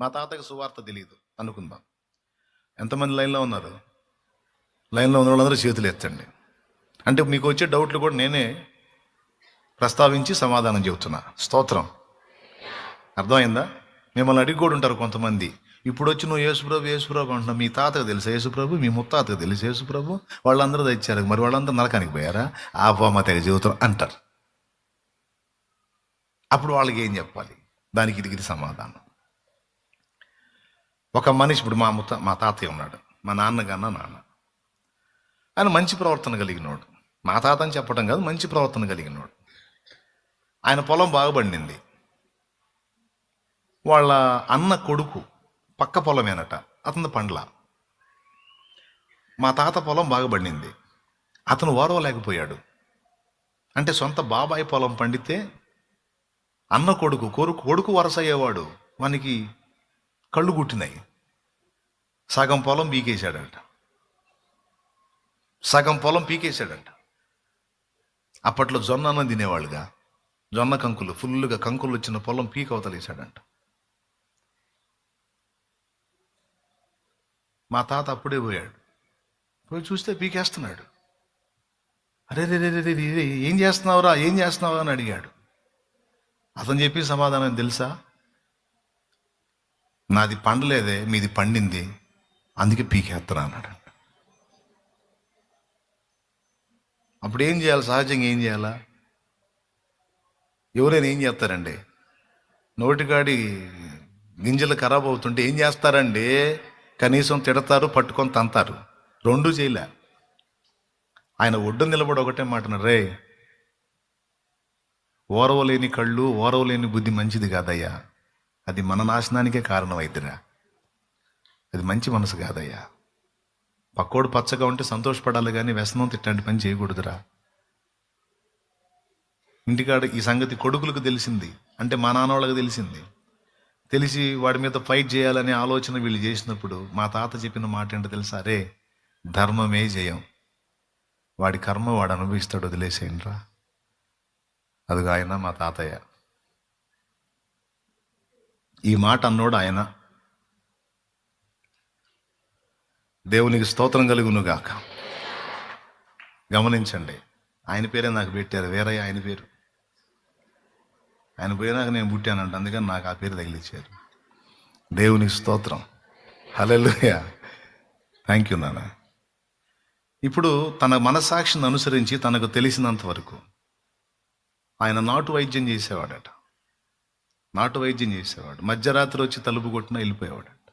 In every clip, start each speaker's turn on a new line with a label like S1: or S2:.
S1: మా తాతకి సువార్త తెలియదు అనుకుందాం. ఎంతమంది లైన్లో ఉన్నారు? లైన్లో ఉన్న వాళ్ళందరూ చేతులు ఎత్తండి. అంటే మీకు వచ్చే డౌట్లు కూడా నేనే ప్రస్తావించి సమాధానం చెబుతున్నా. స్తోత్రం. అర్థమైందా? మిమ్మల్ని అడిగి కూడా ఉంటారు కొంతమంది. ఇప్పుడు వచ్చి నువ్వు యేసుప్రభు యేసుప్రభు అంటున్నావు. మీ తాతకు తెలుసు యేసుప్రభు? మీ ముత్తాతకు తెలుసు యేసుప్రభు? వాళ్ళందరూ తెచ్చారు మరి వాళ్ళందరూ నరకానికి పోయారా? ఆ బొమ్మ తెగ జీవితం అంటారు. అప్పుడు వాళ్ళకి ఏం చెప్పాలి? దానికి ఇది ఇది సమాధానం. ఒక మనిషి ఇప్పుడు మా ముత్త మా తాతయ్య ఉన్నాడు. మా నాన్నగన్న నాన్న. ఆయన మంచి ప్రవర్తన కలిగినోడు. మా తాత అని చెప్పడం కాదు మంచి ప్రవర్తన కలిగినోడు. ఆయన పొలం బాగుపడింది. వాళ్ళ అన్న కొడుకు పక్క పొలమేనట అతని పండ్ల. మా తాత పొలం బాగుపడింది. అతను ఓరవలేకపోయాడు. అంటే సొంత బాబాయ్ పొలం పండితే అన్న కొడుకు కొడుకు కొడుకు వరస అయ్యేవాడు వానికి కళ్ళు కుట్టినాయి. సగం పొలం పీకేశాడంట. సగం పొలం పీకేశాడంట. అప్పట్లో జొన్న అన్నం తినేవాళ్ళుగా జొన్న కంకులు ఫుల్గా కంకులు వచ్చిన పొలం పీక అవతలేశాడంట. మా తాత అప్పుడే పోయాడు. పోయి చూస్తే పీకేస్తున్నాడు. అరే రే రే రే రే, రే, ఏం చేస్తున్నావురా ఏం చేస్తున్నావు అని అడిగాడు. అతను చెప్పి సమాధానం తెలుసా? నాది పండలేదే మీది పండింది. అందుకే పీకేస్తున్నా అన్నాడు. అప్పుడు ఏం చేయాలి? సహజంగా ఏం చేయాలా? ఎవరైనా ఏం చేస్తారండి? నోటికాడి గింజలు ఖరాబ్ అవుతుంటే ఏం చేస్తారండి? కనీసం తిడతారు పట్టుకొని తంతారు. రెండు చేయలే. ఆయన ఒడ్డు నిలబడి ఒకటే మాటన్నారు రే ఓరవలేని కళ్ళు ఓరవలేని బుద్ధి మంచిది కాదయ్యా. అది మన నాశనానికే కారణం అది మంచి మనసు కాదయ్యా. పక్కోడు పచ్చగా ఉంటే సంతోషపడాలి కానీ వ్యసనం తిట్టాంటి పని చేయకూడదురా. ఇంటికాడ ఈ సంగతి కొడుకులకు తెలిసింది అంటే మా నాన్నవాళ్ళకి తెలిసింది. తెలిసి వాడి మీద ఫైట్ చేయాలనే ఆలోచన వీళ్ళు చేసినప్పుడు మా తాత చెప్పిన మాట ఏంటో తెలుసా? రే ధర్మమే జయం. వాడి కర్మ వాడు అనుభవిస్తాడు వదిలేసేయండిరా. అదిగా ఆయన మా తాతయ్య. ఈ మాట అన్నోడు ఆయన. దేవునికి స్తోత్రం కలుగును గాక గమనించండి ఆయన పేరే నాకు పెట్టారు వేరే ఆయన పేరు. ఆయన పోయినాక నేను పుట్టానంట అందుకని నాకు ఆ పేరు తగిలిచ్చారు. దేవునికి స్తోత్రం. హల్లెలూయా. థ్యాంక్ యూ నాన్న. ఇప్పుడు తన మనసాక్షిని అనుసరించి తనకు తెలిసినంత వరకు ఆయన నాటు వైద్యం చేసేవాడట. నాటు వైద్యం చేసేవాడు. మధ్యరాత్రి వచ్చి తలుపు కొట్టిన వెళ్ళిపోయేవాడంట.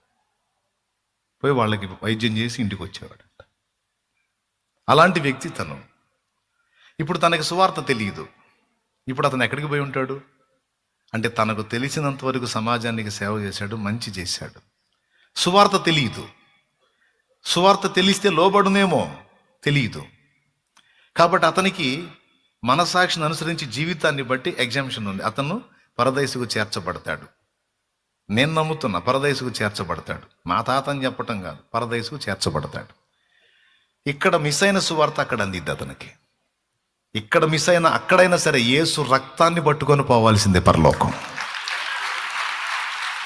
S1: పోయి వాళ్ళకి వైద్యం చేసి ఇంటికి వచ్చేవాడంట. అలాంటి వ్యక్తి తను. ఇప్పుడు తనకి సువార్త తెలియదు ఇప్పుడు అతను ఎక్కడికి పోయి ఉంటాడు? అంటే తనకు తెలిసినంత వరకు సమాజానికి సేవ చేశాడు మంచి చేశాడు. సువార్త తెలియదు సువార్త తెలిస్తే లోబడునేమో తెలియదు కాబట్టి అతనికి మనసాక్షిని అనుసరించి జీవితాన్ని బట్టి ఎగ్జామిషన్ ఉంది. అతను పరదేశకు చేర్చబడతాడు. నేను నమ్ముతున్న పరదేశకు చేర్చబడతాడు. మా తాతని చెప్పటం కాదు పరదేశకు చేర్చబడతాడు. ఇక్కడ మిస్ అయిన సువార్త అక్కడ అందిద్ది అతనికి. ఇక్కడ మిస్ అయిన అక్కడైనా సరే యేసు రక్తాన్ని పట్టుకొని పోవాల్సిందే పరలోకం.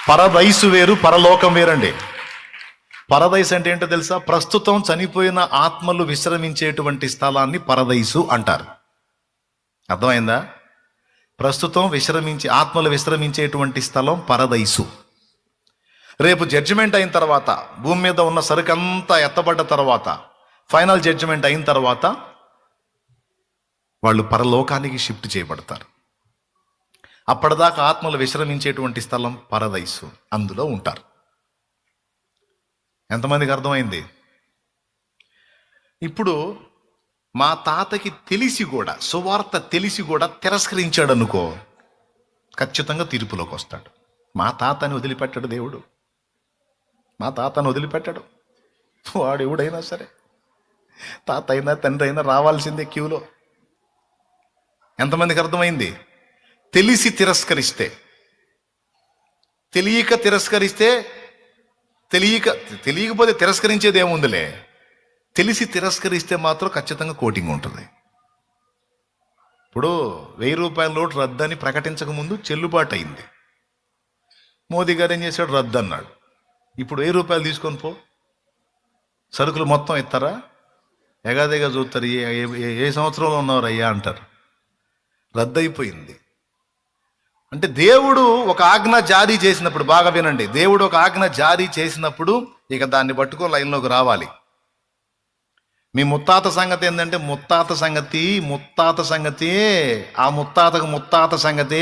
S1: పరదైసు వేరు పరలోకం వేరండి. పరదైసు అంటే ఏంటో తెలుసా? ప్రస్తుతం చనిపోయిన ఆత్మలు విశ్రమించేటువంటి స్థలాన్ని పరదైసు అంటారు. అర్థమైందా? ప్రస్తుతం విశ్రమించి ఆత్మలు విశ్రమించేటువంటి స్థలం పరదైసు. రేపు జడ్జిమెంట్ అయిన తర్వాత భూమి మీద ఉన్న సరుకంతా ఎత్తబడ్డ తర్వాత ఫైనల్ జడ్జిమెంట్ అయిన తర్వాత వాళ్ళు పరలోకానికి షిఫ్ట్ చేయబడతారు. అప్పటిదాకా ఆత్మలు విశ్రమించేటువంటి స్థలం పరదైసు. అందులో ఉంటారు. ఎంతమందికి అర్థమైంది? ఇప్పుడు మా తాతకి తెలిసి కూడా సువార్త తెలిసి కూడా తిరస్కరించాడు అనుకో ఖచ్చితంగా తీర్పులోకి వస్తాడు. మా తాతని వదిలిపెట్టాడు దేవుడు. మా తాతను వదిలిపెట్టాడు. వాడు ఎవడైనా సరే తాత అయినా తండ్రి అయినా రావాల్సిందే క్యూలో. ఎంతమందికి అర్థమైంది? తెలిసి తిరస్కరిస్తే. తెలియక తిరస్కరిస్తే తెలియక తెలియకపోతే తిరస్కరించేది ఏముందిలే తెలిసి తిరస్కరిస్తే మాత్రం ఖచ్చితంగా కోటింగ్ ఉంటుంది. ఇప్పుడు వెయ్యి రూపాయల నోటు రద్దని ప్రకటించక ముందు చెల్లుబాటు అయింది. మోదీ గారు ఏం చేశాడు? రద్దు అన్నాడు. ఇప్పుడు వెయ్యి రూపాయలు తీసుకొని పో. సరుకులు మొత్తం ఇస్తారా? ఎగాదిగా చూస్తారు. ఏ ఏ- సంవత్సరంలో ఉన్నవారు అయ్యా అంటారు. రద్దయిపోయింది అంటే దేవుడు ఒక ఆజ్ఞ జారీ చేసినప్పుడు బాగా వినండి దేవుడు ఒక ఆజ్ఞ జారీ చేసినప్పుడు ఇక దాన్ని పట్టుకో లైన్లోకి రావాలి. మీ ముత్తాత సంగతి ఏంటంటే ముత్తాత సంగతి ముత్తాత సంగతి ఆ ముత్తాతకు ముత్తాత సంగతి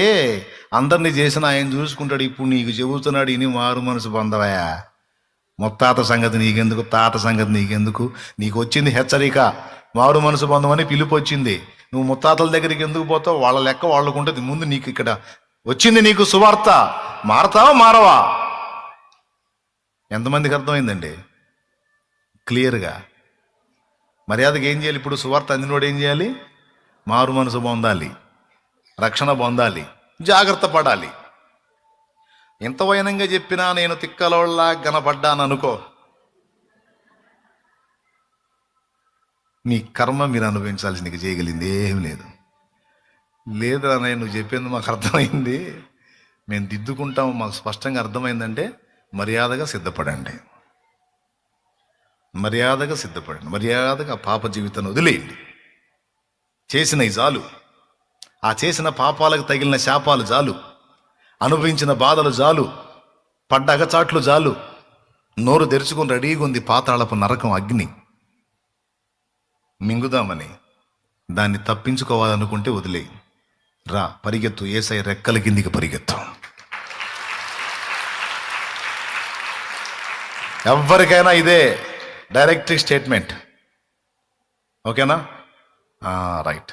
S1: అందరినీ చేసిన ఆయన చూసుకుంటాడు. ఇప్పుడు నీకు చెబుతున్నాడు ఇని మారు మనసు పొందవయా ముత్తాత సంగతి నీకెందుకు తాత సంగతి నీకెందుకు? నీకు వచ్చింది హెచ్చరిక మారు మనసు పొందమని పిలుపు వచ్చింది. నువ్వు ముత్తాతల దగ్గరికి ఎందుకు పోతావు? వాళ్ళ లెక్క వాళ్ళకు ఉంటుంది ముందు నీకు ఇక్కడ వచ్చింది నీకు సువార్త. మారతావా మారవా? ఎంతమందికి అర్థమైందండి? క్లియర్గా? మర్యాదకి ఏం చేయాలి? ఇప్పుడు సువార్త అందినోడు ఏం చేయాలి? మారు మనసు పొందాలి. రక్షణ పొందాలి. జాగ్రత్త పడాలి. ఎంత వైనంగా చెప్పినా నేను తిక్కలోళ్ళ గనపడ్డాను అనుకో మీ కర్మ మీరు అనుభవించాల్సి నీకు చేయగలిగింది ఏం లేదు. లేదు అన్నయ్య నువ్వు చెప్పింది మాకు అర్థమైంది. మేము దిద్దుకుంటాం మాకు స్పష్టంగా అర్థమైందంటే మర్యాదగా సిద్ధపడండి. మర్యాదగా సిద్ధపడండి. మర్యాదగా పాప జీవితాన్ని వదిలేయండి. చేసిన ఈ ఆ చేసిన పాపాలకు తగిలిన శాపాలు జాలు అనుభవించిన బాధలు జాలు పడ్డ అగచాట్లు జాలు నోరు తెరుచుకుని రెడీగా ఉంది పాతాళపు నరకం అగ్ని. మింగుదామని దాన్ని తప్పించుకోవాలనుకుంటే వదిలే రా పరిగెత్తు ఏసై రెక్కల కిందికి పరిగెత్తు. ఎవరికైనా ఇదే డైరెక్ట్ స్టేట్మెంట్. ఓకేనా? రైట్.